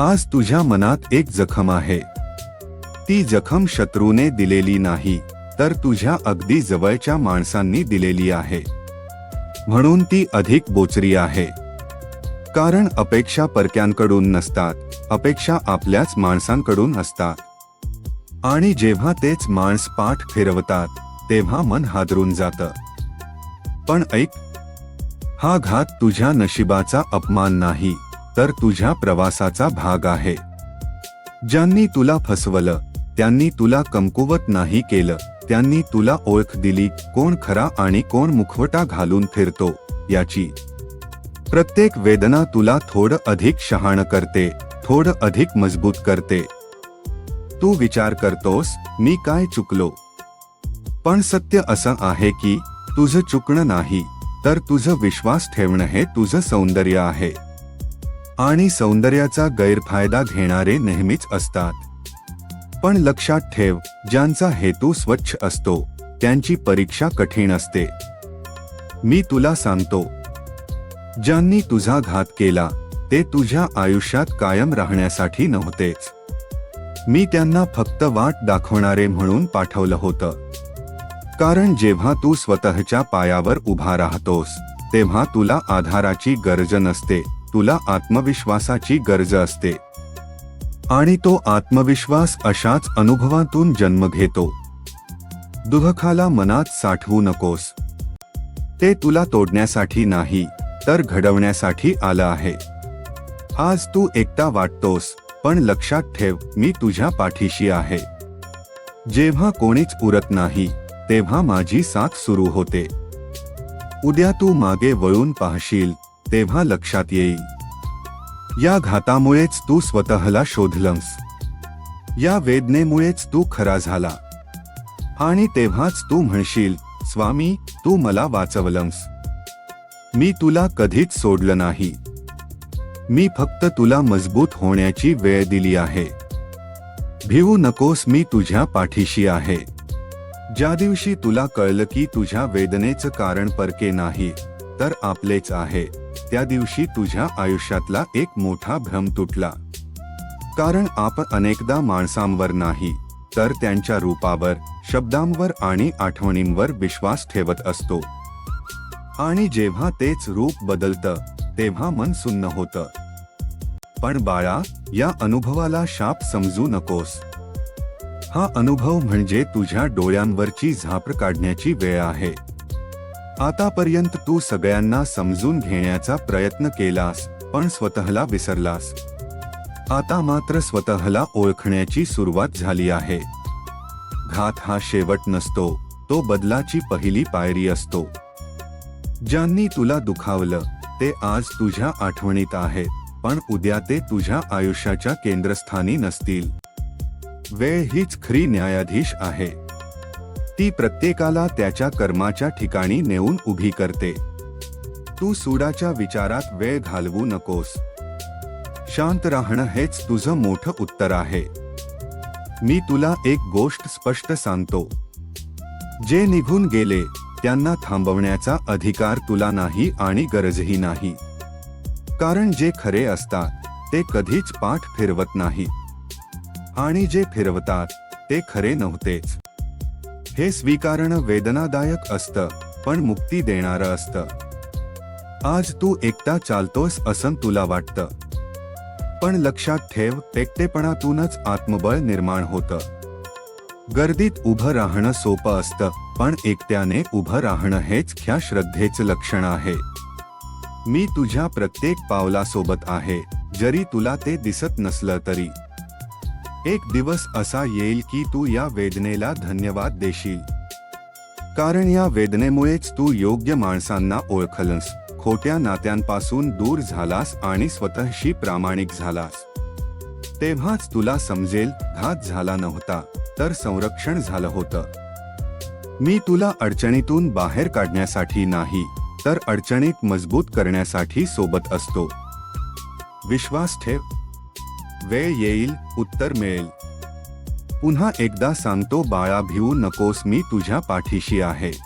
आज तुझ्या मनात एक जखम आहे. ती जखम शत्रूने दिलेली नाही तर तुझ्या अगदी जवळच्या माणसांनी दिलेली आहे. म्हणून ती अधिक बोचरी आहे. कारण अपेक्षा परक्यांकडून नसतात अपेक्षा आपल्याच माणसांकडून असतात. आणि जेव्हा तेच माणस पाठ फिरवतात तेव्हा मन हादरून जातं. पण ऐक हा घात तुझ्या नशिबाचा अपमान नाही. तर तुझ्या प्रवासाचा भाग आहे. ज्यांनी तुला फसवलं त्यांनी तुला कमकुवत नाही केलं त्यांनी तुला ओळख दिली कोण खरा आणि कोण मुखवटा घालून फिरतो याची. प्रत्येक वेदना तुला थोडं अधिक शहाण करते थोडं अधिक मजबूत करते. तू विचार करतोस मी काय चुकलो? पण सत्य असं आहे की तुझं चुकणं नाही तर तुझं विश्वास ठेवणं हे तुझं सौंदर्य आहे. आणि सौंदर्याचा गैरफायदा घेणारे नेहमीच असतात. पण लक्षात ठेव ज्यांचा हेतू स्वच्छ असतो त्यांची परीक्षा कठीण असते. मी तुला सांगतो. ज्यांनी तुझा घात केला ते तुझ्या आयुष्यात कायम राहण्यासाठी नव्हतेच. मी त्यांना फक्त वाट दाखवणारे म्हणून पाठवलं होतं. कारण जेव्हा तू स्वतःच्या पायावर उभा राहतोस तेव्हा तुला आधाराची गरज नसते. तुला आत्मविश्वासाची गरज असते. आणि तो आत्मविश्वास अशाच अनुभवातून जन्म घेतो. दुःखाला मनात साठवू नकोस. ते तुला तोडण्यासाठी नाही तर घडवण्यासाठी आलं आहे. आज तू एकटा वाटतोस पण लक्षात ठेव मी तुझ्या पाठीशी आहे. जेव्हा कोणीच उरत नाही तेव्हा माझी साथ सुरू होते. उद्या तू मागे वळून पाहशील तेव्हा लक्षात येईल या घातामुळेच तू स्वतःला शोधलंस. या वेदनेमुळेच तू खरा झाला. आणि तेव्हाच तू म्हणशील स्वामी तू मला वाचवलंस. मी तुला कधीच सोडलं नाही. मी फक्त तुला मजबूत होण्याची वेळ दिली आहे. भिवू नकोस मी तुझ्या पाठीशी आहे. ज्या दिवशी तुला कळलं की तुझ्या वेदनेचं कारण परके नाही तर आपलेच आहे. त्या दिवशी तुझ्या आयुष्यातला एक मोठा भ्रम तुटला. कारण आपण अनेकदा माणसांवर नाही तर त्यांच्या रूपावर शब्दांवर आणि आठवणींवर विश्वास ठेवत असतो. आणि जेव्हा तेच रूप बदलतं तेव्हा मन सुन्न होतं. पण बाळा या अनुभवाला शाप समजू नकोस. हा अनुभव म्हणजे तुझ्या डोळ्यांवरची झापड काढण्याची वेळ आहे. आतापर्यंत तू सगळ्यांना समजून घेण्याचा प्रयत्न केलास पण स्वतःला विसरलास. आता मात्र स्वतःला ओळखण्याची सुरुवात झाली आहे. घात हा शेवट नसतो तो बदलाची पहिली पायरी असतो. ज्यांनी तुला दुखावलं ते आज तुझ्या आठवणीत आहे पण उद्या ते तुझ्या आयुष्याच्या केंद्रस्थानी नसतील. वेळ हीच खरी न्यायाधीश आहे. ती प्रत्येकाला त्याच्या कर्माच्या ठिकाणी नेऊन उभी करते. तू सुडाच्या विचारात वेळ घालवू नकोस. शांत राहणं हेच तुझं मोठं उत्तर आहे. मी तुला एक गोष्ट स्पष्ट सांगतो. जे निघून गेले त्यांना थांबवण्याचा अधिकार तुला नाही आणि गरजही नाही. कारण जे खरे असतात ते कधीच पाठ फिरवत नाही. आणि जे फिरवतात ते खरे नव्हतेच. हे स्वीकारणं वेदनादायक असतं पण मुक्ती देणारं असतं. आज तू एकटा चालतोस असं तुला वाटतं. पण लक्षात ठेव एकटेपणातूनच आत्मबळ निर्माण होतं. गर्दीत उभं राहणं सोपं असतं पण एकट्याने उभं राहणं हेच ख्या श्रद्धेचं लक्षण आहे. मी तुझ्या प्रत्येक पावलासोबत आहे जरी तुला ते दिसत नसलं तरी. एक दिवस असा येईल की तू या वेदनेला धन्यवाद देशील. कारण या वेदनेमुळेच तू योग्य माणसांना ओळखलंस खोट्या नात्यांपासून दूर झालास आणि स्वतःशी प्रामाणिक झालास. तेव्हाच तुला समजेल घात झाला नव्हता तर संरक्षण झालं होतं. मी तुला अडचणीतून बाहेर काढण्यासाठी नाही तर अडचणीत मजबूत करण्यासाठी सोबत असतो. विश्वास ठेव. वेळ येईल उत्तर मिळेल. पुन्हा एकदा सांगतो बाळा भिवू नकोस मी तुझ्या पाठीशी आहे.